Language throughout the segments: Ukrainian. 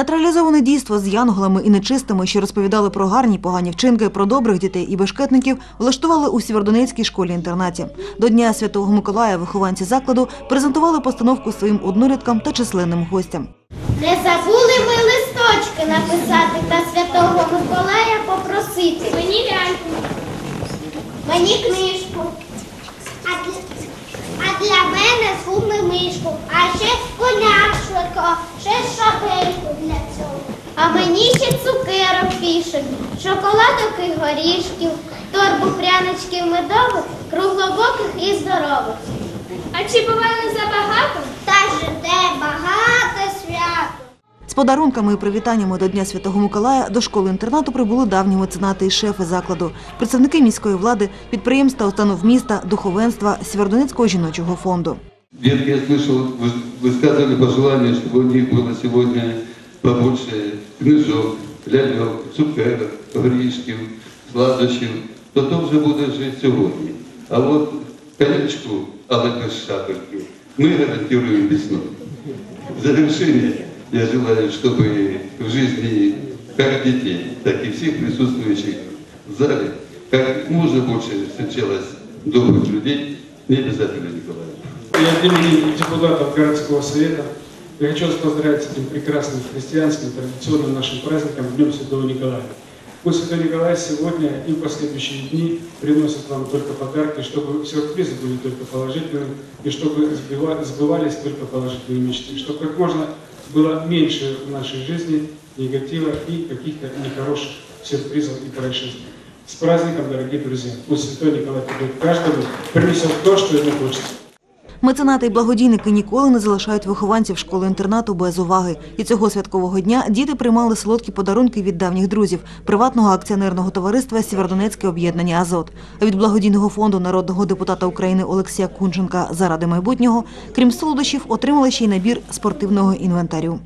Театралізоване дійство з янголами і нечистими, що розповідали про гарні погані вчинки, про добрих дітей і бешкетників, влаштували у Сєвєродонецькій школі-інтернаті. До Дня Святого Миколая вихованці закладу презентували постановку своїм одноліткам та численним гостям. Не забули ми листочки написати та святого Миколая попросити. Мені ляльку. Мені книжку. А для, мене зуми мишку. А ще коняшко, ще шабельку для цього. А мені ще цукерок фішок, шоколадок і горішків, торбу пряничків медових, круглобоких і здорових. А чи буває забагато? Та ж де багато свят. З подарунками і привітаннями до Дня Святого Миколая до школи-інтернату прибули давні меценати і шефи закладу, представники міської влади, підприємств та установ міста, духовенства, Сєвєродонецького жіночого фонду. Детки, я слышал, вы высказывали пожелание, чтобы у них было сегодня побольше книжок, лялек, цукерок, горішків, сладощів. То то вже буде жити сьогодні. А от конячку, але без шапочки, мы гарантируем весной. В завершение я желаю, чтобы в жизни как детей, так и всех присутствующих в зале как можно больше встречалось добрых людей, не обязательно Николаевич. Я от имени депутатов городского совета я хочу вас поздравить с этим прекрасным христианским традиционным нашим праздником Днем Святого Николая. Пусть Святой Николай сегодня и в последующие дни приносит вам только подарки, чтобы сюрпризы были только положительными, и чтобы сбывались только положительные мечты, чтобы как можно было меньше в нашей жизни негатива и каких-то нехороших сюрпризов и происшествий. С праздником, дорогие друзья! Пусть Святой Николай придет каждому, принесет то, что ему хочется. Меценати і благодійники ніколи не залишають вихованців школи-інтернату без уваги. І цього святкового дня діти приймали солодкі подарунки від давніх друзів приватного акціонерного товариства Сєвєродонецьке об'єднання Азот. А від благодійного фонду народного депутата України Олексія Кунченка заради майбутнього, крім солодощів, отримали ще й набір спортивного інвентарю.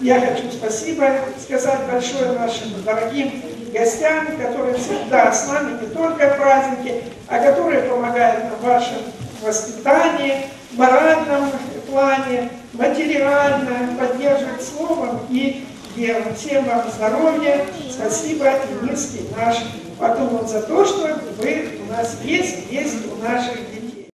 Я хочу спасибо сказать большое нашим дорогим гостям, которые всегда с нами не только в праздники, а которые помогают нам в вашем воспитании, моральном плане, материально, поддерживают словом и делом. Всем вам здоровья, спасибо и низкий наш поклон за то, что вы у нас есть, есть у наших детей.